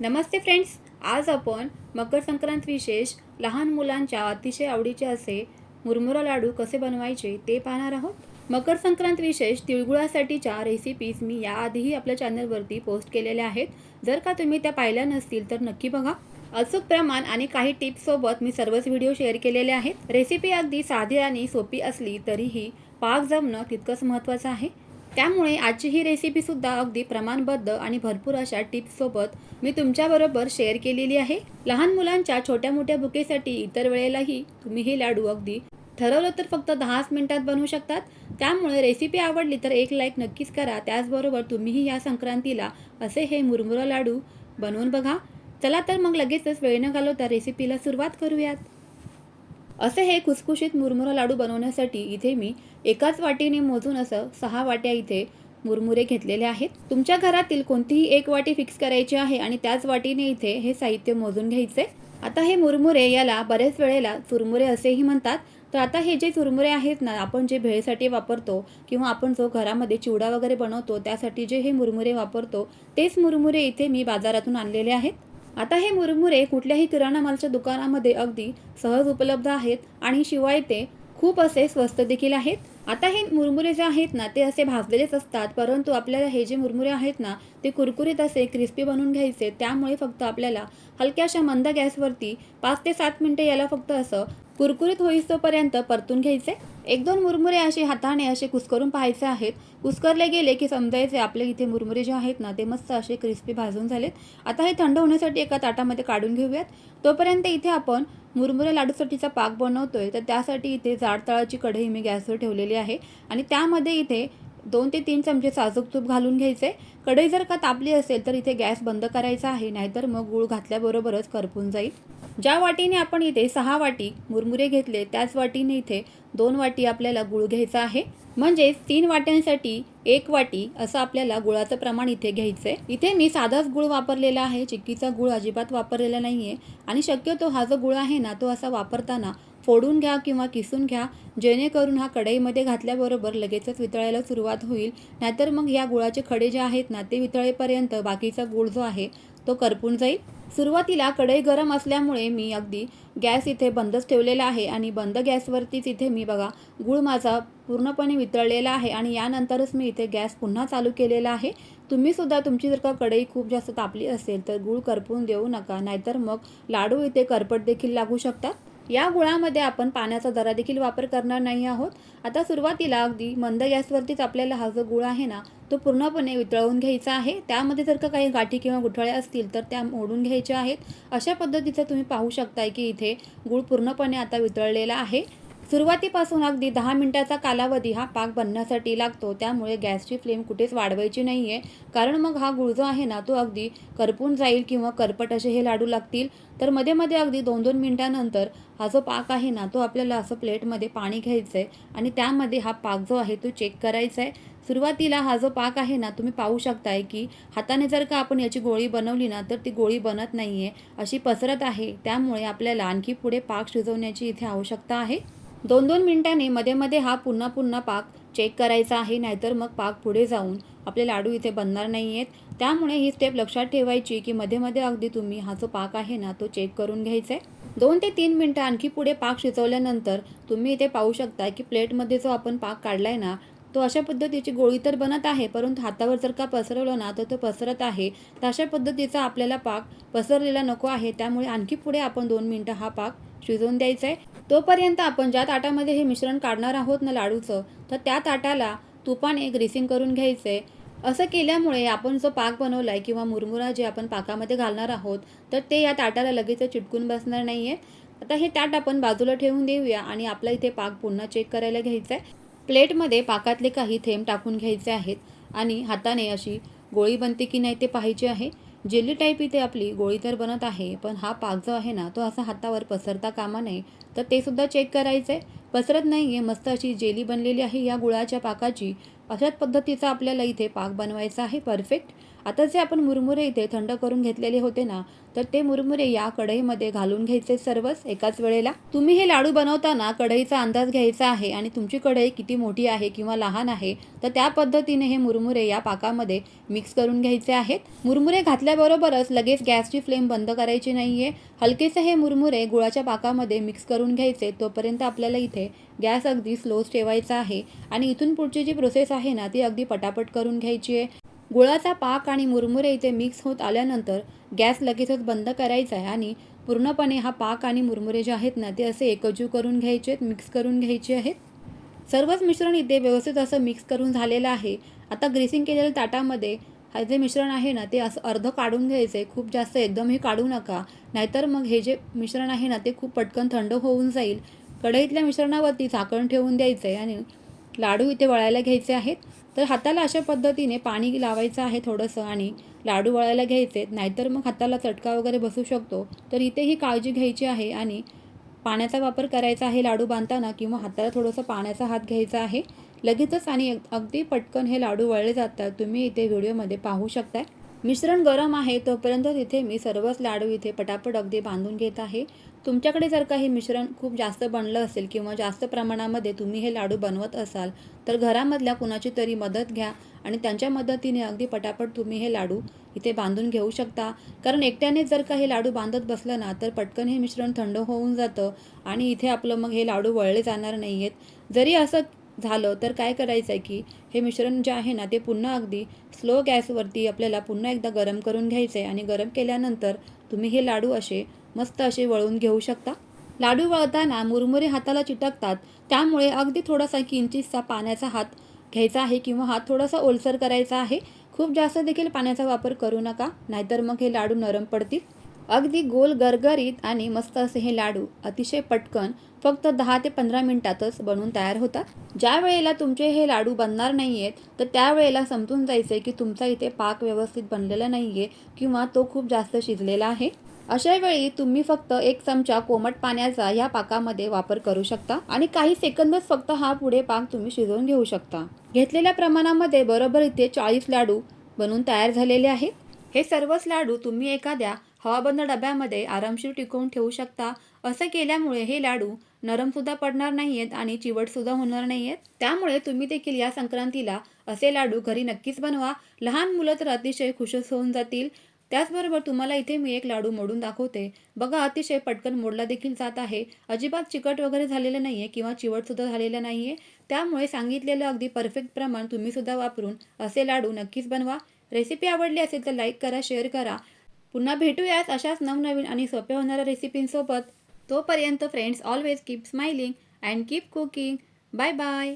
नमस्ते friends आज आपण मकर संक्रांत विशेष लहान मुलांच्या अतिशय आवडीचे असे मुरमुरा लाडू कसे बनवायचे ते पाहणार आहोत. मकर संक्रांत विशेष तिळगुळासाठीच्या रेसिपीज मी याआधीही आपल्या चॅनलवरती पोस्ट केलेल्या आहेत. जर का तुम्ही त्या पाहिल्या नसतील तर नक्की बघा. अचूक प्रमाण आणि काही टिप्स सोबत मी सर्वच व्हिडिओ शेअर केलेले आहेत. रेसिपी अगदी साधी आणि सोपी असली तरीही पाक जमणं तितकंच महत्त्वाचं आहे. त्यामुळे आजची ही रेसिपीसुद्धा अगदी प्रमाणबद्ध आणि भरपूर अशा टिप्ससोबत मी तुमच्याबरोबर शेअर केलेली आहे. लहान मुलांच्या छोट्या मोठ्या बुकेसाठी इतर वेळेलाही तुम्ही हे लाडू अगदी ठरवलं तर फक्त दहाच मिनिटात बनवू शकतात. त्यामुळे रेसिपी आवडली तर एक लाईक नक्कीच करा. त्याचबरोबर तुम्हीही या संक्रांतीला असे हे मुरमुरा लाडू बनवून बघा. चला तर मग लगेचच वेळ न घालवता रेसिपीला सुरुवात करूयात. असे हे खुसखुशीत मुरमुरा लाडू बनवण्यासाठी इथे मी एकाच वाटीने मोजून असं सहा वाट्या इथे मुरमुरे घेतलेले आहेत. तुमच्या घरातील कोणतीही एक वाटी फिक्स करायची आहे आणि त्याच वाटीने इथे हे साहित्य मोजून घ्यायचे. आता हे मुरमुरे याला बऱ्याच वेळेला चुरमुरे असेही म्हणतात. तर आता हे जे चुरमुरे आहेत ना आपण जे भेळसाठी वापरतो किंवा आपण जो घरामध्ये चिवडा वगैरे बनवतो त्यासाठी जे हे मुरमुरे वापरतो तेच मुरमुरे इथे मी बाजारातून आणलेले आहेत. आता हे मुरमुरे कुठल्याही किराणा मालच्या दुकानामध्ये अगदी सहज उपलब्ध आहेत आणि शिवाय ते खूप असे स्वस्त देखील आहेत? आता हे मुरमुरे जे आहेत ना ते असे भाजलेलेच असतात परंतु आपल्याला हे जे मुरमुरे आहेत ना ते कुरकुरीत असे क्रिस्पी बनवून घ्यायचे. त्यामुळे फक्त आपल्याला हलक्याशा मंद गॅसवरती पाच ते सात मिनटे याला फक्त असं कुरकुरीत होईस्तोपर्यंत परतून घ्यायचे. एक दोन मुरमुरे असे हाताने असे कुस्करून पाहायचे आहेत. कुस्करले गेले की समजायचे आपले इथे मुरमुरे जे आहेत ना ते मस्त असे क्रिस्पी भाजून झालेत. आता हे थंड होण्यासाठी एका ताटामध्ये काढून घेऊयात. तोपर्यंत इथे आपण मुरमुरे लाडूसाठीचा पाक बनवतो आहे तर त्यासाठी इथे जाड तळाची कढई मी गॅसवर ठेवलेली आहे आणि त्यामध्ये इथे दोन ते तीन चमचे साजूक तूप घालून घ्यायचे. कढई जर का तापली असेल तर इथे गॅस बंद करायचा आहे नाहीतर मग गूळ घातल्याबरोबरच करपून जाईल. ज्या वाटीने आपण इथे सहा वाटी मुरमुरे घेतले त्याच वाटीने इथे दोन वाटी आपल्याला गुळ घ्यायचा आहे. म्हणजेच तीन वाट्यांसाठी एक वाटी असं आपल्याला गुळाचं प्रमाण इथे घ्यायचं आहे इथे मी साधाच गुळ वापरलेला आहे चिक्कीचा गुळ अजिबात वापरलेला नाही आहे आणि शक्यतो हा जो गुळ आहे ना तो असा वापरताना फोडून घ्या किंवा किसून घ्या जेणेकरून हा कढईमध्ये घातल्याबरोबर लगेचच वितळायला सुरुवात होईल. नाहीतर मग या गुळाचे खडे जे आहेत ना ते वितळेपर्यंत बाकीचा गुळ जो आहे तो करपून जाईल. सुरुवातीला कढई गरम असल्यामुळे मी अगदी गॅस इथे बंदच ठेवलेला आहे आणि बंद गॅसवरतीच इथे मी बघा गूळ माझा पूर्णपणे वितळलेला आहे आणि यानंतरच मी इथे गॅस पुन्हा चालू केलेला आहे. तुम्हीसुद्धा तुमची जर का कढई खूप जास्त तापली असेल तर गूळ करपून देऊ नका. नाहीतर मग लाडू इथे करपट देखील लागू शकतात. या गुळामध्ये आपण पाण्याचा जरा देखील वापर करणार नाही आहोत. आता सुरुवातीला अगदी मंद गॅसवरतीच आपल्याला हा जो गुळ आहे ना तो पूर्णपणे वितळवून घ्यायचा आहे. त्यामध्ये जर का काही गाठी किंवा गुठळ्या असतील तर त्या मोडून घ्यायच्या आहेत. अशा पद्धतीचं तुम्ही पाहू शकताय की इथे गुळ पूर्णपणे आता वितळलेला आहे. सुरुवातीपासून अगदी दहा मिनिटाचा कालावधी हा पाक बनण्यासाठी लागतो. त्यामुळे गॅसची फ्लेम कुठेच वाढवायची नाही आहे कारण मग हा गुळ जो आहे ना तो अगदी करपून जाईल किंवा करपट असे हे लाडू लागतील. तर मध्ये मध्ये अगदी दोन दोन मिनिटानंतर हा जो पाक आहे ना तो आपल्याला असं प्लेटमध्ये पाणी घ्यायचं आहे आणि त्यामध्ये हा पाक जो आहे तो चेक करायचा आहे सुरुवातीला हा जो पाक आहे ना तुम्ही पाहू शकताय की हाताने जर का आपण याची गोळी बनवली ना तर ती गोळी बनत नाही आहे अशी पसरत आहे. त्यामुळे आपल्याला आणखी पुढे पाक शिजवण्याची इथे आवश्यकता आहे. दोन दोन मिनिटाने मध्ये मध्ये हा पुन्हा पुन्हा पाक चेक करायचा आहे नाहीतर मग पाक पुढे जाऊन आपले लाडू इथे बनणार नाही आहेत त्यामुळे ही स्टेप लक्षात ठेवायची की मध्ये मध्ये अगदी तुम्ही हा जो पाक आहे ना तो चेक करून घ्यायचा आहे. दोन ते तीन मिनटं आणखी पुढे पाक शिजवल्यानंतर तुम्ही इथे पाहू शकता की प्लेटमध्ये जो आपण पाक काढलाय ना तो अशा पद्धतीची गोळी तर बनत आहे परंतु हातावर जर का पसरवलं ना तर तो पसरत आहे. तर अशा पद्धतीचा आपल्याला पाक पसरलेला नको आहे त्यामुळे आणखी पुढे आपण दोन मिनटं हा पाक शिजवून द्यायचा आहे. तोपर्यंत आपण ज्या ताटामध्ये हे मिश्रण काढणार आहोत ना लाडूचं तर त्या ताटाला तुपाने ग्रीसिंग करून घ्यायचं. आहे असं केल्यामुळे आपण जो पाक बनवला आहे किंवा मुरमुरा जे आपण पाकामध्ये घालणार आहोत तर ते या ताटाला लगेच चिटकून बसणार नाही आहे आता हे ताट आपण बाजूला ठेवून देऊया आणि आपला इथे पाक पुन्हा चेक करायला घ्यायचा आहे प्लेटमध्ये पाकातले काही थेंब टाकून घ्यायचे आहेत आणि हाताने अशी गोळी बनते की नाही ते पाहायचे आहे. जेली टाईप इथे आपली गोळी तर बनत आहे पण हा पाक जो आहे ना तो असा हातावर पसरता कामा नये. तर ते सुद्धा चेक करायचं. आहे पसरत नाही आहे मस्त अशी जेली बनलेली आहे. या गुळाच्या पाकाची अशाच पद्धतीचा आपल्याला इथे पाक बनवायचा आहे. परफेक्ट आता जे आपण मुरमुरे इथे थंड करून घेतलेले होते ना तर ते मुरमुरे या कढईमध्ये घालून घ्यायचे सर्वच एकाच वेळेला. तुम्ही हे लाडू बनवताना कढईचा अंदाज घ्यायचा आहे आणि तुमची कढई किती मोठी आहे किंवा लहान आहे तर त्या पद्धतीने हे मुरमुरे या पाकामध्ये मिक्स करून घ्यायचे आहेत. मुरमुरे घातल्याबरोबरच लगेच गॅसची फ्लेम बंद करायची नाही आहे हलकेसे हे मुरमुरे गुळाच्या पाकामध्ये मिक्स करून घ्यायचे तोपर्यंत आपल्याला इथे गॅस अगदी स्लोच ठेवायचा आहे. आणि इथून पुढची जी प्रोसेस आहे ना ती अगदी पटापट करून घ्यायची आहे. गुळाचा पाक आणि मुरमुरे इथे मिक्स होत आल्यानंतर गॅस लगेचच बंद करायचा आहे आणि पूर्णपणे हा पाक आणि मुरमुरे जे आहेत ना ते असे एकजीव करून घ्यायचे आहेत मिक्स करून घ्यायचे आहेत. सर्वच मिश्रण इथे व्यवस्थित असं मिक्स करून झालेलं आहे. आता ग्रेसिंग केलेल्या ताटामध्ये हा जे मिश्रण आहे ना ते असं अर्ध काढून घ्यायचं आहे खूप जास्त एकदम हे काढू नका. नाहीतर मग हे जे मिश्रण आहे ना ते खूप पटकन थंड होऊन जाईल. कढईतल्या मिश्रणावरती झाकण ठेवून द्यायचं आहे आणि लाडू इथे वळायला घ्यायचे आहेत. तर हाताला अशा पद्धतीने पाणी लावायचं आहे थोडंसं आणि लाडू वळायला घ्यायचे. नाहीतर मग हाताला चटका वगैरे बसू शकतो. तर इथे ही काळजी घ्यायची आहे आणि पाण्याचा वापर करायचा आहे लाडू बांधताना किंवा हाताला थोडंसं पाण्याचा हात घ्यायचा आहे. लगेचच आणि अगदी पटकन हे लाडू वळले जातात. तुम्ही इथे व्हिडिओमध्ये पाहू शकताय. मिश्रण गरम आहे तोपर्यंत तिथे मी सर्वच लाडू इथे पटापट अगदी बांधून घेत आहे. तुमच्याकडे जर काही मिश्रण खूप जास्त बनलं असेल किंवा जास्त प्रमाणामध्ये तुम्ही हे लाडू बनवत असाल तर घरामधल्या कुणाची तरी मदत घ्या आणि त्यांच्या मदतीने अगदी पटापट तुम्ही हे लाडू इथे बांधून घेऊ शकता. कारण एकट्याने जर का हे लाडू बांधत बसलं ना तर पटकन हे मिश्रण थंड होऊन जातं आणि इथे आपलं मग हे लाडू वळले जाणार नाही आहेत जरी असं झालं तर काय करायचं आहे की हे मिश्रण जे आहे ना ते पुन्हा अगदी स्लो गॅसवरती आपल्याला पुन्हा एकदा गरम करून घ्यायचं आहे आणि गरम केल्यानंतर तुम्ही हे लाडू असे मस्त असे वळून घेऊ शकता? लाडू वळताना मुरमुरे हाताला चिटकतात. त्यामुळे अगदी थोडासा किंचितसा पाण्याचा हात घ्यायचा आहे किंवा हात थोडासा ओलसर करायचा आहे. खूप जास्त देखील पाण्याचा वापर करू नका नाहीतर मग हे लाडू नरम पडतील. अगदी गोल गरगरीत आणि मस्त असे हे लाडू अतिशय पटकन फक्त दहा ते पंधरा मिनिटातच बनवून तयार होतात. ज्या वेळेला तुमचे हे लाडू बनणार नाही आहेत तर त्यावेळेला समजून जायचं आहे की तुमचा इथे पाक व्यवस्थित बनलेला नाही आहे किंवा तो खूप जास्त शिजलेला आहे. अशा वेळी तुम्ही फक्त एक चमचा कोमट पाण्याचा या पाकामध्ये वापर करू शकता आणि काही सेकंदच फक्त हा पुढे पाक तुम्ही शिजवून घेऊ शकता. घेतलेल्या प्रमाणामध्ये बरोबर इथे चाळीस लाडू बनवून तयार झालेले आहेत. हे सर्वच लाडू तुम्ही एखाद्या हवाबंद डब्यामध्ये आरामशीर टिकवून ठेवू शकता. असं केल्यामुळे हे लाडू नरमसुद्धा पडणार नाही आहेत आणि चिवटसुद्धा होणार नाही आहेत त्यामुळे तुम्ही देखील या संक्रांतीला असे लाडू घरी नक्कीच बनवा. लहान मुलं तर अतिशय खुशच होऊन जातील. त्याचबरोबर तुम्हाला इथे मी एक लाडू मोडून दाखवते. बघा अतिशय पटकन मोडला देखील जात आहे. अजिबात चिकट वगैरे झालेलं नाही आहे किंवा चिवटसुद्धा झालेलं नाही आहे त्यामुळे सांगितलेलं अगदी परफेक्ट प्रमाण तुम्हीसुद्धा वापरून असे लाडू नक्कीच बनवा. रेसिपी आवडली असेल तर लाईक करा शेअर करा. पुन्हा भेटूयाच अशाच नवनवीन आणि सोप्या होणाऱ्या रेसिपींसोबत तोपर्यंत friends always keep smiling and keep cooking bye bye